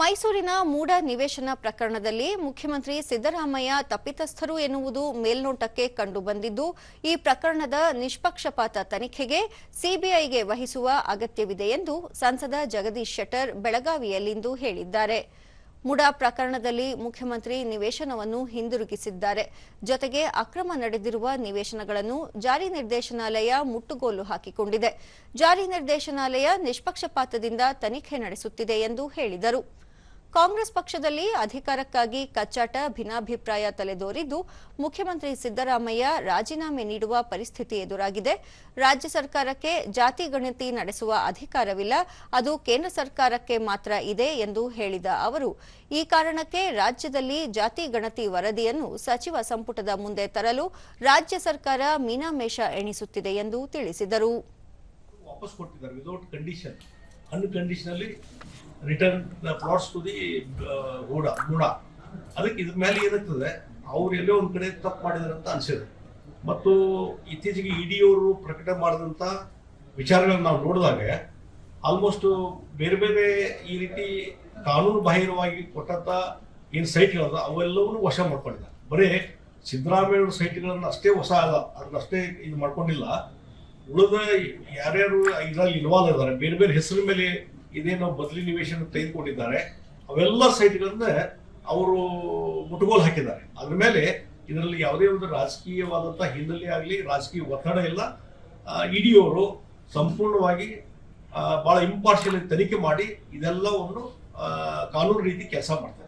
ಮೈಸೂರಿನ ಮೂಡ ನಿವೇಶನ ಪ್ರಕರಣದಲ್ಲಿ ಮುಖ್ಯಮಂತ್ರಿ ಸಿದ್ದರಾಮಯ್ಯ ತಪ್ಪಿತಸ್ಥರು ಎನ್ನುವುದು ಮೇಲ್ನೋಟಕ್ಕೆ ಕಂಡುಬಂದಿದ್ದು ಈ ಪ್ರಕರಣದ ನಿಷ್ಪಕ್ಷಪಾತ ತನಿಖೆಗೆ ಸಿಬಿಐಗೆ ವಹಿಸುವ ಅಗತ್ಯವಿದೆ ಎಂದು ಸಂಸದ ಜಗದೀಶ್ ಶೆಟ್ಟರ್ ಬೆಳಗಾವಿಯಲ್ಲಿಂದು ಹೇಳಿದ್ದಾರೆ. ಮೂಡಾ ಪ್ರಕರಣದಲ್ಲಿ ಮುಖ್ಯಮಂತ್ರಿ ನಿವೇಶನವನ್ನು ಹಿಂದಿರುಗಿಸಿದ್ದಾರೆ. ಜೊತೆಗೆ ಅಕ್ರಮ ನಡೆದಿರುವ ನಿವೇಶನಗಳನ್ನು ಜಾರಿ ನಿರ್ದೇಶನಾಲಯ ಮುಟ್ಟುಗೋಲು ಹಾಕಿಕೊಂಡಿದೆ. ಜಾರಿ ನಿರ್ದೇಶನಾಲಯ ನಿಷ್ಪಕ್ಷಪಾತದಿಂದ ತನಿಖೆ ನಡೆಸುತ್ತಿದೆ ಎಂದು ಹೇಳಿದರು. ಕಾಂಗ್ರೆಸ್ ಪಕ್ಷದಲ್ಲಿ ಅಧಿಕಾರಕ್ಕಾಗಿ ಕಚ್ಚಾಟ, ಭಿನ್ನಾಭಿಪ್ರಾಯ ತಲೆದೋರಿದ್ದು, ಮುಖ್ಯಮಂತ್ರಿ ಸಿದ್ದರಾಮಯ್ಯ ರಾಜೀನಾಮೆ ನೀಡುವ ಪರಿಸ್ಥಿತಿ ಎದುರಾಗಿದೆ. ರಾಜ್ಯ ಸರ್ಕಾರಕ್ಕೆ ಜಾತಿ ಗಣತಿ ನಡೆಸುವ ಅಧಿಕಾರವಿಲ್ಲ. ಅದು ಕೇಂದ್ರ ಸರ್ಕಾರಕ್ಕೆ ಮಾತ್ರ ಇದೆ ಎಂದು ಹೇಳಿದ ಅವರು. ಈ ಕಾರಣಕ್ಕೆ ರಾಜ್ಯದಲ್ಲಿ ಜಾತಿ ಗಣತಿ ವರದಿಯನ್ನು ಸಚಿವ ಸಂಪುಟದ ಮುಂದೆ ತರಲು ರಾಜ್ಯ ಸರ್ಕಾರ ಮೀನಾಮೇಷ ಎಣಿಸುತ್ತಿದೆ ಎಂದು ತಿಳಿಸಿದರು. Unconditionally return plots to the ಗೂಡ ಮೂಡ ಅದಕ್ಕೆ ಇದ್ರ ಮೇಲೆ ಏನಾಗ್ತದೆ, ಅವ್ರು ಎಲ್ಲೋ ಒಂದು ಕಡೆ ತಪ್ಪು ಮಾಡಿದಾರೆ ಅಂತ ಅನಿಸಿದೆ ಮತ್ತು ಇತ್ತೀಚೆಗೆ ಇಡಿ ಅವರು ಪ್ರಕಟ ಮಾಡಿದಂಥ ವಿಚಾರಗಳನ್ನ ನಾವು ನೋಡಿದಾಗ ಆಲ್ಮೋಸ್ಟ್ ಬೇರೆ ಬೇರೆ ಈ ರೀತಿ ಕಾನೂನು ಬಾಹಿರವಾಗಿ ಕೊಟ್ಟಂಥ ಏನು ಸೈಟ್ಗಳದ, ಅವೆಲ್ಲವನ್ನೂ ವಶ ಮಾಡ್ಕೊಂಡಿದ್ದಾರೆ. ಬರೀ ಸಿದ್ದರಾಮಯ್ಯ ಸೈಟ್ಗಳನ್ನು ಅಷ್ಟೇ ಹೊಸ ಅಲ್ಲ ಅದನ್ನಷ್ಟೇ ಇದು ಮಾಡ್ಕೊಂಡಿಲ್ಲ. ಉಳಿದ ಯಾರ್ಯಾರು ಇದರಲ್ಲಿ ಇನ್ವಾಲ್ವ್ ಇದ್ದಾರೆ ಬೇರೆ ಬೇರೆ ಹೆಸರಿನ ಮೇಲೆ ಇದೇನೋ ಬದಲಿ ನಿವೇಶನ ತೆಗೆದುಕೊಂಡಿದ್ದಾರೆ, ಅವೆಲ್ಲ ಸೈಟ್ಗಳನ್ನ ಅವರು ಮುಟುಗೋಲು ಹಾಕಿದ್ದಾರೆ. ಅದ್ರ ಮೇಲೆ ಇದರಲ್ಲಿ ಯಾವುದೇ ಒಂದು ರಾಜಕೀಯವಾದಂಥ ಹಿನ್ನೆಲೆ ಆಗಲಿ, ರಾಜಕೀಯ ಒತ್ತಡ ಇಲ್ಲ. ಇಡಿಯವರು ಸಂಪೂರ್ಣವಾಗಿ ಭಾಳ ಇಂಪಾರ್ಷಿಯಲ್ ತನಿಖೆ ಮಾಡಿ ಇದೆಲ್ಲವನ್ನು ಕಾನೂನು ರೀತಿ ಕೆಲಸ ಮಾಡ್ತಾರೆ